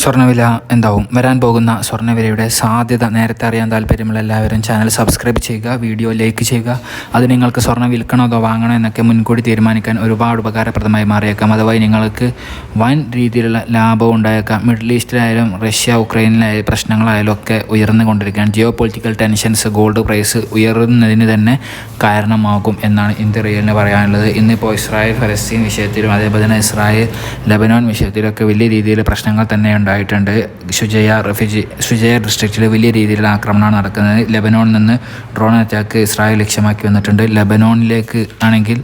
സ്വർണവില എന്താവും? വരാൻ പോകുന്ന സ്വർണവിലയുടെ സാധ്യത നേരത്തെ അറിയാൻ താല്പര്യമുള്ള എല്ലാവരും ചാനൽ സബ്സ്ക്രൈബ് ചെയ്യുക വീഡിയോ ലൈക്ക് ചെയ്യുക. അത് നിങ്ങൾക്ക് സ്വർണം വിൽക്കണോ അതോ വാങ്ങണോ എന്നൊക്കെ മുൻകൂടി തീരുമാനിക്കാൻ ഒരുപാട് ഉപകാരപ്രദമായി മാറിയേക്കാം. അതുവഴി നിങ്ങൾക്ക് വൻ രീതിയിലുള്ള ലാഭം ഉണ്ടായേക്കാം. മിഡിൽ ഈസ്റ്റിലായാലും റഷ്യ ഉക്രൈനിലായാലും പ്രശ്നങ്ങളായാലും ഒക്കെ ഉയർന്നു കൊണ്ടിരിക്കുകയാണ്. Geopolitical tensions gold price ഉയർന്നതിന് തന്നെ കാരണമാകും എന്നാണ് ഇന്ത്യ റിയലിന് പറയാനുള്ളത്. ഇന്നിപ്പോൾ ഇസ്രായേൽ ഫലസ്തീൻ വിഷയത്തിലും അതേപോലെ തന്നെ ഇസ്രായേൽ ലബനോൻ വിഷയത്തിലും ഒക്കെ വലിയ രീതിയിൽ പ്രശ്നങ്ങൾ തന്നെ ഉണ്ടായിട്ടുണ്ട്. ഷുജയ റഫ്യൂജി ഷുജയ ഡിസ്ട്രിക്റ്റിൽ വലിയ രീതിയിലുള്ള ആക്രമണമാണ് നടക്കുന്നത്. ലബനോണിൽ നിന്ന് ഡ്രോൺ അറ്റാക്ക് ഇസ്രായേൽ ലക്ഷ്യമാക്കി വന്നിട്ടുണ്ട്. ലബനോണിലേക്ക് ആണെങ്കിൽ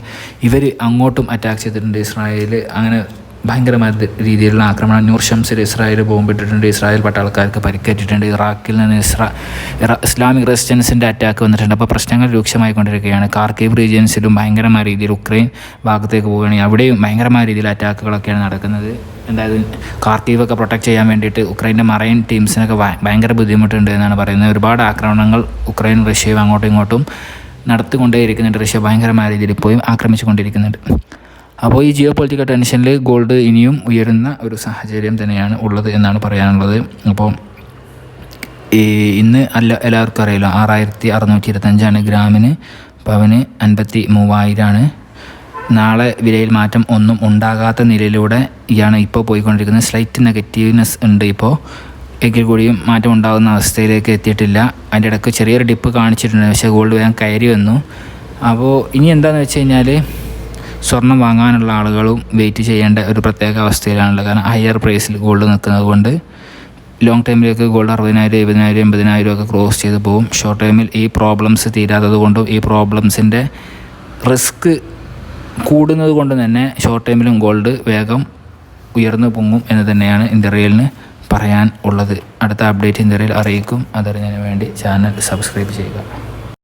ഇവർ അങ്ങോട്ടും അറ്റാക്ക് ചെയ്തിട്ടുണ്ട് ഇസ്രായേൽ അങ്ങനെ ഭയങ്കരമായ രീതിയിലുള്ള ആക്രമണം. ന്യൂർ ഷംസിൽ ഇസ്രായേൽ ബോംബിട്ടിട്ടുണ്ട് ഇസ്രായേൽ പട്ടാൾക്കാർക്ക് പരിക്കേറ്റിട്ടുണ്ട്. ഇറാഖിൽ നിന്ന് ഇസ്രാ ഇസ്ലാമിക് റെസിസ്റ്റൻസിന്റെ അറ്റാക്ക് വന്നിട്ടുണ്ട്. അപ്പോൾ പ്രശ്നങ്ങൾ രൂക്ഷമായി കൊണ്ടിരിക്കുകയാണ് കാർക്കീവ് റീജിയൻസിലും ഭയങ്കരമായ രീതിയിൽ ഉക്രൈൻ ഭാഗത്തേക്ക് പോവുകയാണെങ്കിൽ അവിടെയും ഭയങ്കരമായ രീതിയിൽ അറ്റാക്കുകളൊക്കെയാണ് നടക്കുന്നത്. എന്തായാലും കാർക്കീവൊക്കെ പ്രൊട്ടക്ട് ചെയ്യാൻ വേണ്ടിയിട്ട് ഉക്രൈന്റെ മറൈൻ ടീംസിനൊക്കെ ഭയ- ഭയങ്കര ബുദ്ധിമുട്ടുണ്ട് എന്നാണ് പറയുന്നത്. ഒരുപാട് ആക്രമണങ്ങൾ ഉക്രൈൻ റഷ്യയും അങ്ങോട്ടും ഇങ്ങോട്ടും നടത്തിക്കൊണ്ടേയിരിക്കുന്നുണ്ട്. റഷ്യ ഭയങ്കരമായ രീതിയിൽ ഇപ്പോഴും ആക്രമിച്ചുകൊണ്ടിരിക്കുന്നുണ്ട്. അപ്പോൾ ഈ ജിയോ പൊളിറ്റിക്കൽ ടെൻഷനിൽ ഗോൾഡ് ഇനിയും ഉയരുന്ന ഒരു സാഹചര്യം തന്നെയാണ് ഉള്ളത് എന്നാണ് പറയാനുള്ളത്. അപ്പോൾ ഈ ഇന്ന് അല്ല എല്ലാവർക്കും അറിയില്ല. ആറായിരത്തി അറുന്നൂറ്റി ഇരുപത്തഞ്ചാണ് ഗ്രാമിന് പവന് അൻപത്തി മൂവായിരമാണ് നാളെ വിലയിൽ മാറ്റം ഒന്നും ഉണ്ടാകാത്ത നിലയിലൂടെ ഇയാണ് ഇപ്പോൾ പോയിക്കൊണ്ടിരിക്കുന്നത്. സ്ലൈറ്റ് നെഗറ്റീവ്നെസ് ഉണ്ട് ഇപ്പോൾ. എങ്കിൽ കൂടിയും മാറ്റം ഉണ്ടാകുന്ന അവസ്ഥയിലേക്ക് എത്തിയിട്ടില്ല. അതിന്റെ ഇടയ്ക്ക് ചെറിയൊരു ഡിപ്പ് കാണിച്ചിട്ടുണ്ട്. പക്ഷേ ഗോൾഡ് വേഗം കയറി വന്നു. അപ്പോൾ ഇനി എന്താണെന്ന് വെച്ച് കഴിഞ്ഞാൽ സ്വർണം വാങ്ങാനുള്ള ആളുകളും വെയിറ്റ് ചെയ്യേണ്ട ഒരു പ്രത്യേക അവസ്ഥയിലാണുള്ളത്. കാരണം ഹയർ പ്രൈസിൽ ഗോൾഡ് നിൽക്കുന്നത് കൊണ്ട് ലോങ് ടൈമിലേക്ക് ഗോൾഡ് അറുപതിനായിരം എഴുപതിനായിരം എൺപതിനായിരം ഒക്കെ ക്രോസ് ചെയ്ത് പോകും. ഷോർട്ട് ടൈമിൽ ഈ പ്രോബ്ലംസ് തീരാത്തത് കൊണ്ടും ഈ പ്രോബ്ലംസിന്റെ റിസ്ക് കൂടുന്നത് കൊണ്ട് തന്നെ ഷോർട്ട് ടൈമിലും ഗോൾഡ് വേഗം ഉയർന്നു പൊങ്ങും എന്ന് തന്നെയാണ് ഇന്ത്യറിയലിന് പറയാൻ ഉള്ളത്. അടുത്ത അപ്ഡേറ്റ് ഇന്ത്യറിയൽ അറിയിക്കും. അതറിഞ്ഞതിന് വേണ്ടി ചാനൽ സബ്സ്ക്രൈബ് ചെയ്യുക.